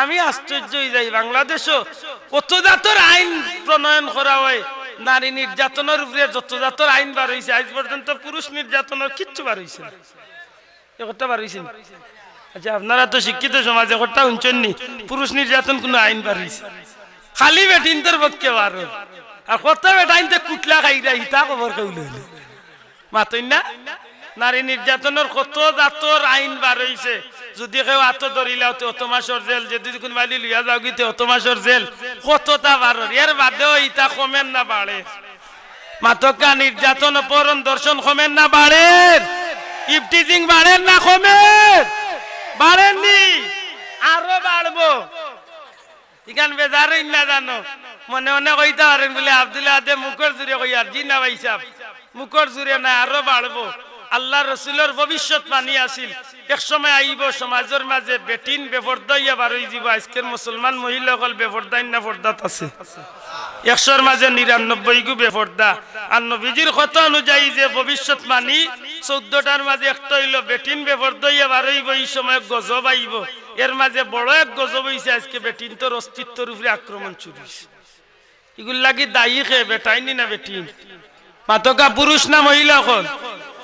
আমি আশ্চর্য হয়ে যাই, বাংলাদেশও কত জাতর আইন প্রণয়ন করা হয়। নারী নির্যাতনের উপরে যত জাতর আইন বার হয়েছে আজ পর্যন্ত পুরুষ নির্যাতনের কিচ্ছু বার হয়েছে না। কথা বার হয়েছে আচ্ছা আপনারা তো শিক্ষিত সমাজে কথা শুনছেননি পুরুষ নির্যাতন কোনো আইন বার হয়েছে খালি বেটিনদের পক্ষে বার। আর কত বেটাইন তো কুটলা খাই খাইরা হিতা খবর কেউ লইলে মাতই না? নারী নির্যাতনের কত জাতর আইন বার হইছে। যদি কেউ আত ধরিলাও তো অত মাসর জেল যদি কোন বালি লইয়া যাও গিতে অত মাসর জেল। কতটা হয়। এর বাদেও ইটা কমেন না বাড়ে। মাতকা নির্যাতন অপহরণ দর্শন কমেন না বাড়ে। ইফটিজিং বাড়েন না কমেন। বাড়েননি, আরও বাড়বো। ইখান বেজার না জানো। মনে মনে কইতে পারেন বলে আব্দুল্লাহ মুখর জুড়ে কই আর জি না ভাই সাহেব, মুখর জুড়ে না, আরও বাড়বো। আল্লাহ রসুলের ভবিষ্যৎ মানি আছিল এক সময় আইব, সমাজের মাঝে বেটিন বেফর্দাইয়া বারই যাব। আজকের মুসলমান মহিলাসকল বেফর্দাইন না ফর্দাত আছে। একশোর মাঝে নিরানব্বই গু বেফর্দা। আর নবীজির কথা অনুযায়ী যে ভবিষ্যৎ মানি, চৌদ্দটার মাঝে একটা হইল বেটিন বেফর্দাইয়া বারইব এই সময় গজব আইব। এর মাঝে বড় এক গজব হইছে, আজকে বেটিন তোর অস্তিত্বের উপরে আক্রমণ হইছে। এগুলো লাগি দায়ী খে বেটাইনি না বেটিন? মাতকা পুরুষ না মহিলা হল?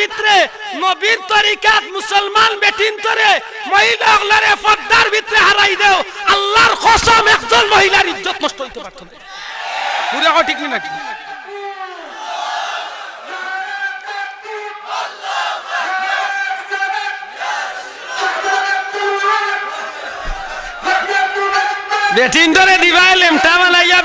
ভিতরে নবীর তরিকাত মুসলমান বেটিন তরে মহিলা হলারে পর্দার ভিতরে হারাই দেও, আল্লাহর কসম একজন মহিলার ইজ্জত নষ্ট হইতে পারত না। পুরা কথা ঠিক নাকি? বেটিন ধরে দিবা লেমটা বানাইয়া